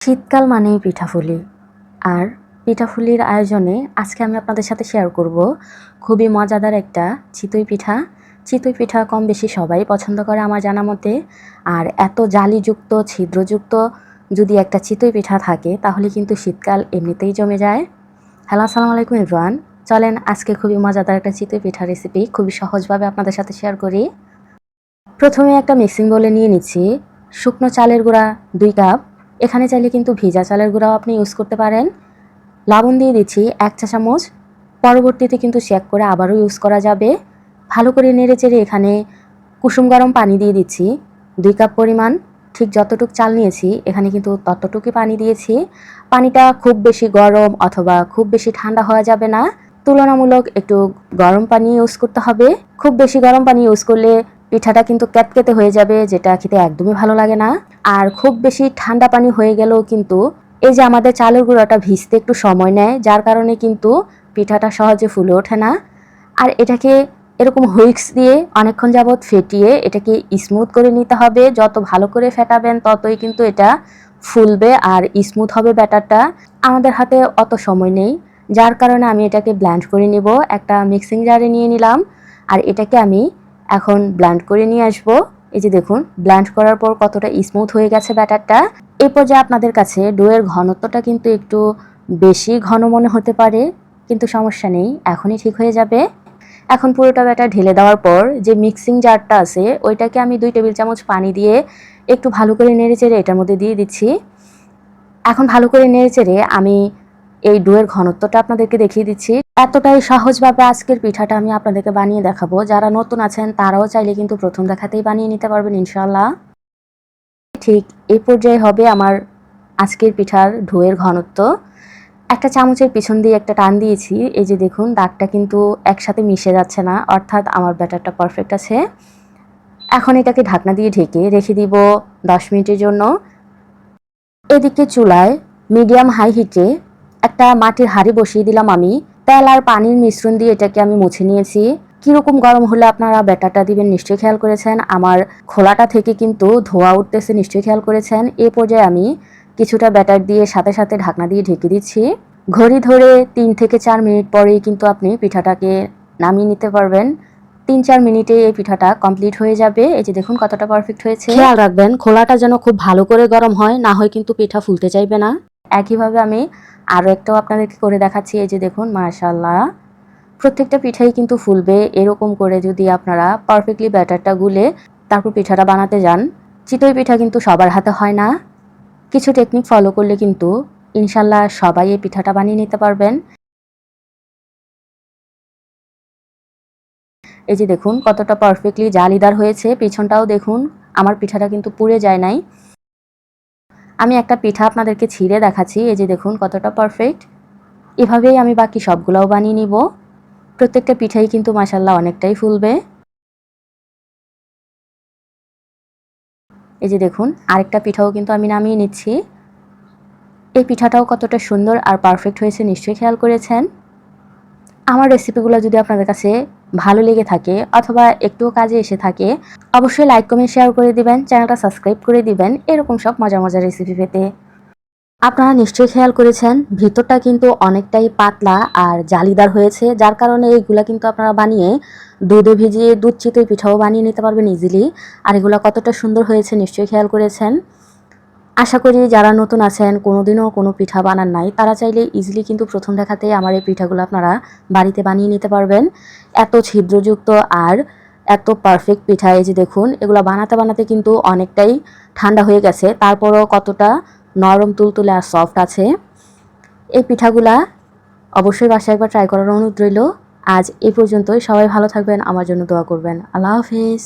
শীতকাল মানেই পিঠাফুলি। আর পিঠাফুলির আয়োজনে আজকে আমি আপনাদের সাথে শেয়ার করব খুবই মজাদার একটা চিতই পিঠা। চিতই পিঠা কম বেশি সবাই পছন্দ করে আমার জানা মতে। আর এত জালিযুক্ত, ছিদ্রযুক্ত যদি একটা চিতই পিঠা থাকে, তাহলে কিন্তু শীতকাল এমনিতেই জমে যায়। হ্যালো, আসসালামু আলাইকুম ইব্রান চলেন আজকে খুবই মজাদার একটা চিতই পিঠা রেসিপি খুবই সহজভাবে আপনাদের সাথে শেয়ার করি। প্রথমে একটা মিক্সিং বলে নিয়ে নিচ্ছি। শুকনো চালের গুঁড়া দুই কাপ এখানে চাইলে কিন্তু ভিজা চালের গুঁড়াও আপনি ইউজ করতে পারেন। লবণ দিয়ে দিচ্ছি এক চা চামচ। পরবর্তীতে কিন্তু চেক করে আবারও ইউজ করা যাবে। ভালো করে নেড়ে চেড়ে এখানে কুসুম গরম পানি দিয়ে দিচ্ছি। দুই কাপ পরিমাণ, ঠিক যতটুকু চাল নিয়েছি, এখানে কিন্তু ততটুকুই পানি দিয়েছি। পানিটা খুব বেশি গরম অথবা খুব বেশি ঠান্ডা হওয়া যাবে না। তুলনামূলক একটু গরম পানি ইউজ করতে হবে। খুব বেশি গরম পানি ইউজ করলে পিঠাটা কিন্তু ক্যাতকেতে হয়ে যাবে, যেটা খেতে একদমই ভালো লাগে না। আর খুব বেশি ঠান্ডা পানি হয়ে গেলেও কিন্তু এই যে আমাদের চালের গুঁড়োটা ভিজতে একটু সময় নেয়, যার কারণে কিন্তু পিঠাটা সহজে ফুলে ওঠে না। আর এটাকে এরকম হুইক্স দিয়ে অনেকক্ষণ যাবৎ ফেটিয়ে এটাকে স্মুথ করে নিতে হবে। যত ভালো করে ফেটাবেন, ততই কিন্তু এটা ফুলবে আর স্মুথ হবে ব্যাটারটা। আমাদের হাতে অত সময় নেই, যার কারণে আমি এটাকে ব্ল্যান্ড করে নিব। একটা মিক্সিং জারে নিয়ে নিলাম, আর এটাকে আমি এখন ব্ল্যান্ড করে নিয়ে আসব। এই যে দেখুন ব্ল্যান্ড করার পর কতটা স্মুথ হয়ে গেছে ব্যাটারটা। এই পর্যায়ে আপনাদের কাছে ডোয়ের ঘনত্বটা কিন্তু একটু বেশি ঘন মনে হতে পারে, কিন্তু সমস্যা নেই, এখনই ঠিক হয়ে যাবে। এখন পুরোটা ব্যাটার ঢেলে দেওয়ার পর যে মিক্সিং জারটা আছে, ওইটাকে আমি দুই টেবিল চামচ পানি দিয়ে একটু ভালো করে নেড়ে চেড়ে এটার মধ্যে দিয়ে দিচ্ছি। এখন ভালো করে নেড়ে চেড়ে আমি এই ডোয়ের ঘনত্বটা আপনাদেরকে দেখিয়ে দিচ্ছি। এতটাই সহজভাবে আজকের পিঠাটা আমি আপনাদেরকে বানিয়ে দেখাবো। যারা নতুন আছেন, তারাও চাইলে কিন্তু প্রথম দেখাতেই বানিয়ে নিতে পারবেন ইনশাল্লাহ ঠিক এই পর্যায়ে হবে আমার আজকের পিঠার ঢোয়ের ঘনত্ব। একটা চামচের পিছন দিয়ে একটা টান দিয়েছি। এই যে দেখুন, দাগটা কিন্তু একসাথে মিশে যাচ্ছে না, অর্থাৎ আমার ব্যাটারটা পারফেক্ট আছে। এখন এটাকে ঢাকনা দিয়ে ঢেকে রেখে দিব দশ মিনিটের জন্য। এদিকে চুলায় মিডিয়াম হাই হিটে একটা মাটির হাঁড়ি বসিয়ে দিলাম আমি। তেল আর পানির মিশ্রণ দিয়ে এটাকে আমি মুছে নিয়েছি। কীরকম গরম হলে আপনারা ব্যাটারটা দিবেন নিশ্চয়ই খেয়াল করেছেন। আমার খোলাটা থেকে কিন্তু ধোয়া উঠতেছে নিশ্চয়ই খেয়াল করেছেন। এ পর্যায়ে আমি কিছুটা ব্যাটার দিয়ে সাথে সাথে ঢাকনা দিয়ে ঢেকে দিচ্ছি। ঘড়ি ধরে তিন থেকে চার মিনিট পরেই কিন্তু আপনি পিঠাটাকে নামিয়ে নিতে পারবেন। তিন চার মিনিটে এই পিঠাটা কমপ্লিট হয়ে যাবে। এই যে দেখুন কতটা পারফেক্ট হয়েছে। খেয়াল রাখবেন খোলাটা যেন খুব ভালো করে গরম হয় না হয় কিন্তু পিঠা ফুলতে চাইবে না। একইভাবে আমি আরও একটাও আপনাদেরকে করে দেখাচ্ছি, এই যে দেখুন মাশাল্লাহ প্রত্যেকটা পিঠাই কিন্তু ফুলবে, এরকম করে যদি আপনারা পারফেক্টলি ব্যাটারটা গুলে তারপর পিঠাটা বানাতে যান, চিতই পিঠা কিন্তু সবার হাতে হয় না। কিছু টেকনিক ফলো করলে কিন্তু ইনশাল্লাহ সবাই এই পিঠাটা বানিয়ে নিতে পারবেন। এই যে দেখুন, কতটা পারফেক্টলি জালিদার হয়েছে, পিছনটাও দেখুন, আমার পিঠাটা কিন্তু পুড়ে যায় নাই। আমি একটা পিঠা আপনাদেরকে ছিঁড়ে দেখাচ্ছি, এই যে দেখুন কতটা পারফেক্ট এভাবেই আমি বাকি সবগুলোও বানিয়ে নিব। প্রত্যেকটা পিঠাই কিন্তু মাসাল্লাহ অনেকটাই ফুলবে। এই যে দেখুন, আরেকটা পিঠাও কিন্তু আমি নামিয়ে নিচ্ছি। এই পিঠাটাও কতটা সুন্দর আর পারফেক্ট হয়েছে, নিশ্চয়ই খেয়াল করেছেন। আমার রেসিপিগুলো যদি আপনাদের কাছে ভালো লেগে থাকে অথবা একটুও কাজে এসে থাকে, অবশ্যই লাইক কমেন্ট শেয়ার করে দিবেন চ্যানেলটা সাবস্ক্রাইব করে দিবেন, এরকম সব মজা মজার রেসিপি পেতে। আপনারা নিশ্চয়ই খেয়াল করেছেন, ভিতরটা কিন্তু অনেকটাই পাতলা আর জালিদার হয়েছে, যার কারণে এইগুলা কিন্তু আপনারা বানিয়ে দুধে ভিজিয়ে দুধ চিতই পিঠাও বানিয়ে নিতে পারবেন ইজিলি আর এগুলো কতটা সুন্দর হয়েছে নিশ্চয়ই খেয়াল করেছেন। আশা করি যারা নতুন আছেন, কোনোদিনও কোনো পিঠা বানান নাই, তারা চাইলে ইজিলি কিন্তু প্রথম দেখাতে আমার এই পিঠাগুলো আপনারা বাড়িতে বানিয়ে নিতে পারবেন। এত ছিদ্রযুক্ত আর এত পারফেক্ট পিঠা, এই যে দেখুন, এগুলো বানাতে বানাতে কিন্তু অনেকটাই ঠান্ডা হয়ে গেছে। তারপরও কতটা নরম, তুলতুলে আর সফট আছে। এই পিঠাগুলা অবশ্যই বাসায় একবার ট্রাই করার অনুরোধ রইল। আজ এই পর্যন্তই। সবাই ভালো থাকবেন, আমার জন্য দোয়া করবেন। আল্লাহ হাফিজ।